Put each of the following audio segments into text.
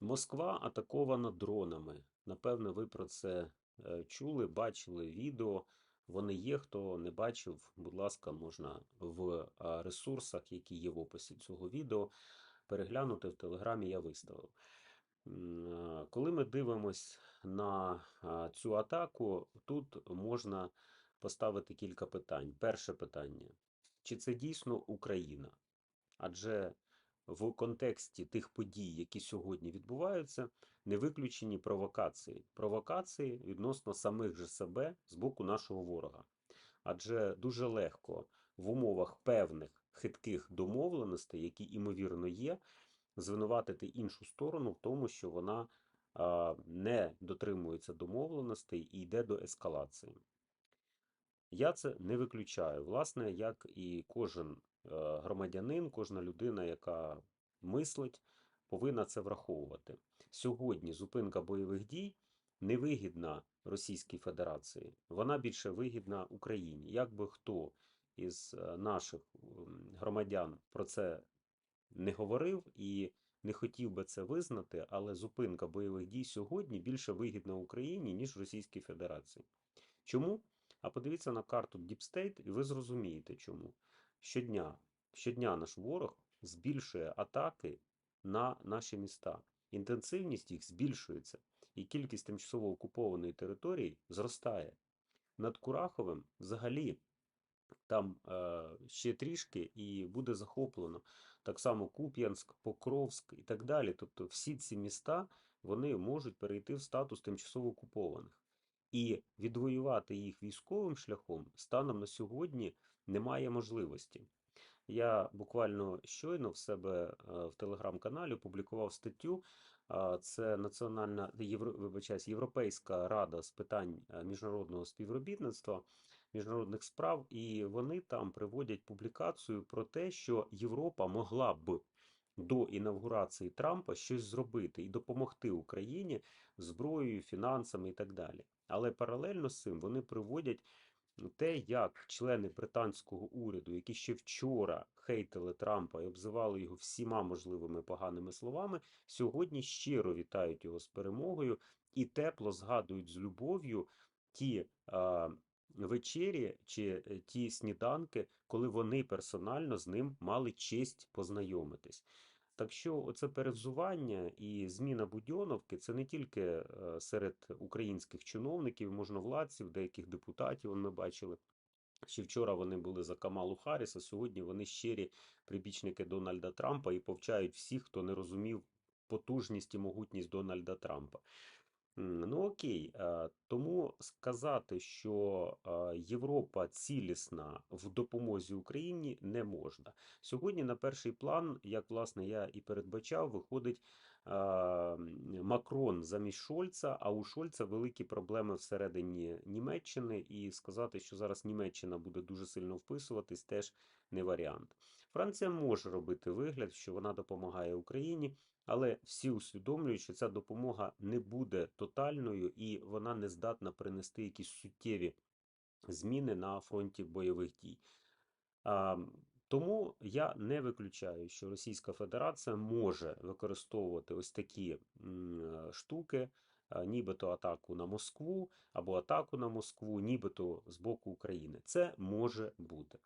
Москва атакована дронами. Напевно, ви про це е, чули, бачили відео. Вони є. Хто не бачив, будь ласка, можна в ресурсах, які є в описі цього відео, переглянути в Телеграмі я виставив. Коли ми дивимось на цю атаку, тут можна поставити кілька питань. Перше питання: чи це дійсно Україна? Адже в контексті тих подій, які сьогодні відбуваються, не виключені провокації. Провокації відносно самих же себе з боку нашого ворога. Адже дуже легко в умовах певних хитких домовленостей, які імовірно є, звинуватити іншу сторону в тому, що вона не дотримується домовленостей і йде до ескалації. Я це не виключаю, власне, як і кожен е, громадянин, кожна людина, яка мислить, повинна це враховувати. Сьогодні зупинка бойових дій невигідна Російській Федерації, вона більше вигідна Україні. Як би хто із е, наших громадян про це не говорив і не хотів би це визнати, але зупинка бойових дій сьогодні більше вигідна Україні, ніж Російській Федерації. Чому? А подивіться на карту Deep State, і ви зрозумієте чому. Щодня, щодня наш ворог збільшує атаки на наші міста. Інтенсивність їх збільшується, і кількість тимчасово окупованої території зростає. Над Кураховим взагалі там е, ще трішки і буде захоплено. Так само Куп'янськ, Покровськ і так далі. Тобто всі ці міста вони можуть перейти в статус тимчасово окупованих. І відвоювати їх військовим шляхом станом на сьогодні немає можливості. Я буквально щойно в себе е, в телеграм-каналі опублікував статтю. Це Національна вибачаюсь, Європейська рада з питань е, міжнародного співробітництва, міжнародних справ, і вони там приводять публікацію про те, що Європа могла б до інавгурації Трампа щось зробити і допомогти Україні зброєю, фінансами і так далі. Але паралельно з цим вони приводять те, як члени британського уряду, які ще вчора хейтили Трампа і обзивали його всіма можливими поганими словами, сьогодні щиро вітають його з перемогою і тепло згадують з любов'ю ті а, вечері чи е, ті сніданки, коли вони персонально з ним мали честь познайомитись. Так що оце перевзування і зміна Будьоновки це не тільки е, серед українських чиновників, можновладців, деяких депутатів. Ми бачили. Ще вчора вони були за Камалу Харріс, сьогодні вони щирі прибічники Дональда Трампа і повчають всіх, хто не розумів потужність і могутність Дональда Трампа. Ну окей, е, тому сказати, що е, Європа цілісна в допомозі Україні не можна. Сьогодні на перший план, як власне я і передбачав, виходить Макрон замість Шольца, а у Шольца великі проблеми всередині Німеччини, і сказати, що зараз Німеччина буде дуже сильно вписуватись, теж не варіант. Франція може робити вигляд, що вона допомагає Україні. Але всі усвідомлюють, що ця допомога не буде тотальною і вона не здатна принести якісь суттєві зміни на фронті бойових дій. Тому я не виключаю, що Російська Федерація може використовувати ось такі е, штуки, нібито атаку на Москву або атаку на Москву, нібито з боку України. Це може бути.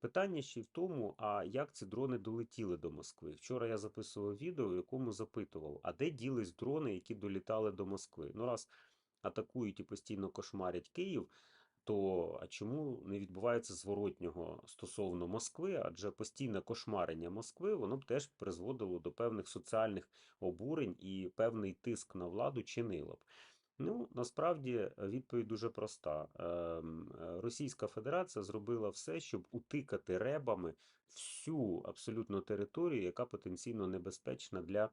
Питання ще й в тому, а як ці дрони долетіли до Москви? Вчора я записував відео, в якому запитував, а де ділись дрони, які долітали до Москви? Ну, раз атакують і постійно кошмарять Київ, то а чому не відбувається зворотнього стосовно Москви? Адже постійне кошмарення Москви воно б теж призводило до певних соціальних обурень і певний тиск на владу чинило б. Ну, насправді відповідь дуже проста. Ем, е, Російська Федерація зробила все, щоб утикати ребами всю абсолютно територію, яка потенційно небезпечна для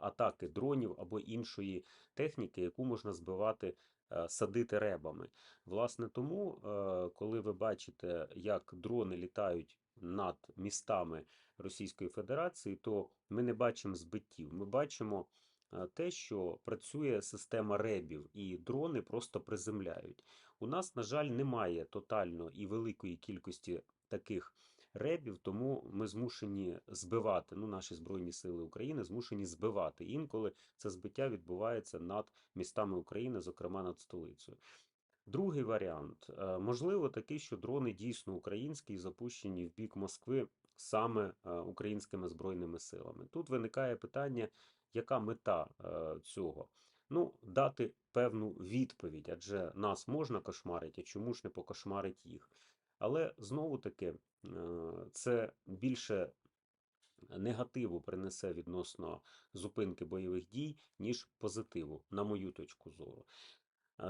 атаки дронів або іншої техніки, яку можна збивати, е, садити ребами. Власне, тому, е, коли ви бачите, як дрони літають над містами Російської Федерації, то ми не бачимо збиттів. Ми бачимо е, те, що працює система ребів, і дрони просто приземляють. У нас, на жаль, немає тотально і великої кількості таких ребів, тому ми змушені збивати. Ну, наші збройні сили України змушені збивати. Інколи це збиття відбувається над містами України, зокрема над столицею. Другий варіант е, можливо такий, що дрони дійсно українські і запущені в бік Москви саме е, українськими збройними силами. Тут виникає питання, яка мета е, цього? Ну, дати певну відповідь, адже нас можна кошмарити, а чому ж не покошмарить їх? Але знову таки е, це більше негативу принесе відносно зупинки бойових дій, ніж позитиву, на мою точку зору.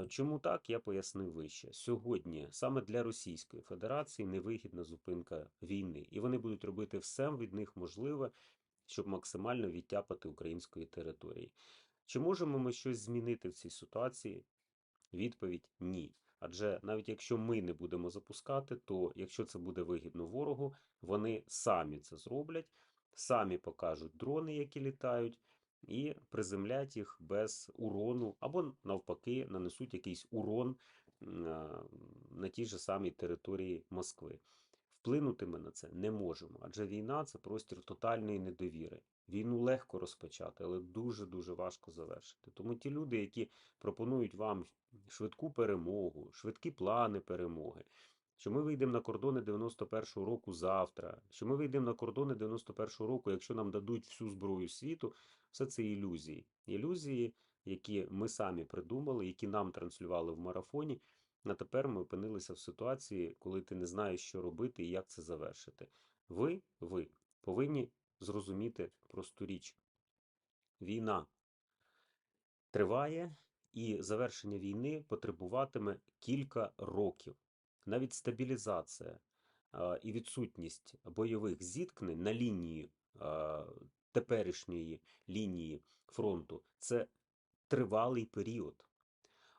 Чому так, я пояснив вище. Сьогодні саме для Російської Федерації невигідна зупинка війни, і вони будуть робити все від них можливе, щоб максимально відтяпати української території. Чи можемо ми щось змінити в цій ситуації? Відповідь ні. Адже навіть якщо ми не будемо запускати, то якщо це буде вигідно ворогу, вони самі це зроблять, самі покажуть дрони, які літають, і приземлять їх без урону, або навпаки нанесуть якийсь урон на тій же самій території Москви. Вплинути ми на це не можемо, адже війна це простір тотальної недовіри. Війну легко розпочати, але дуже-дуже важко завершити. Тому ті люди, які пропонують вам швидку перемогу, швидкі плани перемоги, що ми вийдемо на кордони 91-го року завтра, що ми вийдемо на кордони 91-го року, якщо нам дадуть всю зброю світу, все це ілюзії. Ілюзії, які ми самі придумали, які нам транслювали в марафоні. А тепер ми опинилися в ситуації, коли ти не знаєш, що робити і як це завершити. Ви, ви повинні зрозуміти просту річ. Війна триває, і завершення війни потребуватиме кілька років. Навіть стабілізація і відсутність бойових зіткнень на лінії теперішньої лінії фронту це тривалий період.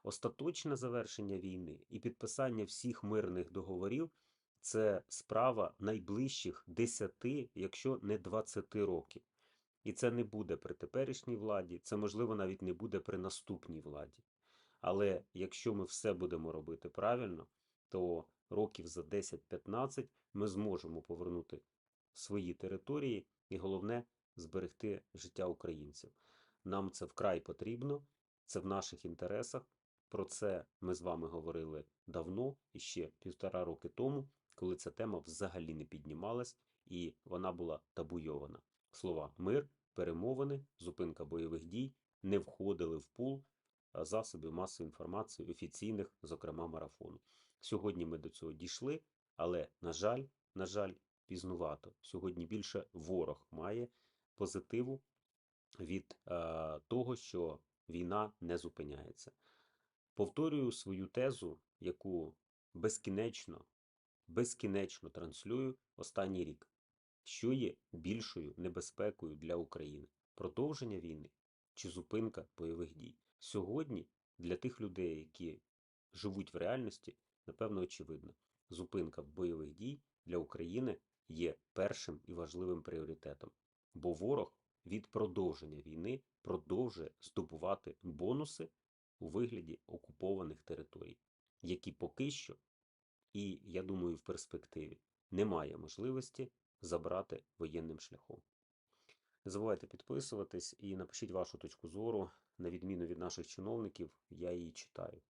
Остаточне завершення війни і підписання всіх мирних договорів це справа найближчих 10, якщо не 20 років. І це не буде при теперішній владі, це можливо навіть не буде при наступній владі. Але якщо ми все будемо робити правильно, то років за 10-15 ми зможемо повернути свої території і головне зберегти життя українців. Нам це вкрай потрібно, це в наших інтересах. Про це ми з вами говорили давно, ще півтора роки тому, коли ця тема взагалі не піднімалась і вона була табуйована. Слова мир, перемовини, зупинка бойових дій не входили в пул засобів масової інформації офіційних, зокрема марафону. Сьогодні ми до цього дійшли, але, на жаль, на жаль, пізнувато. Сьогодні більше ворог має позитиву від е, того, що війна не зупиняється. Повторюю свою тезу, яку безкінечно, безкінечно транслюю останній рік, що є більшою небезпекою для України: продовження війни чи зупинка бойових дій. Сьогодні для тих людей, які живуть в реальності, напевно, очевидно, зупинка бойових дій для України є першим і важливим пріоритетом, бо ворог від продовження війни продовжує здобувати бонуси у вигляді окупованих територій, які поки що, і я думаю, в перспективі немає можливості забрати воєнним шляхом. Не забувайте підписуватись і напишіть вашу точку зору. На відміну від наших чиновників, я її читаю.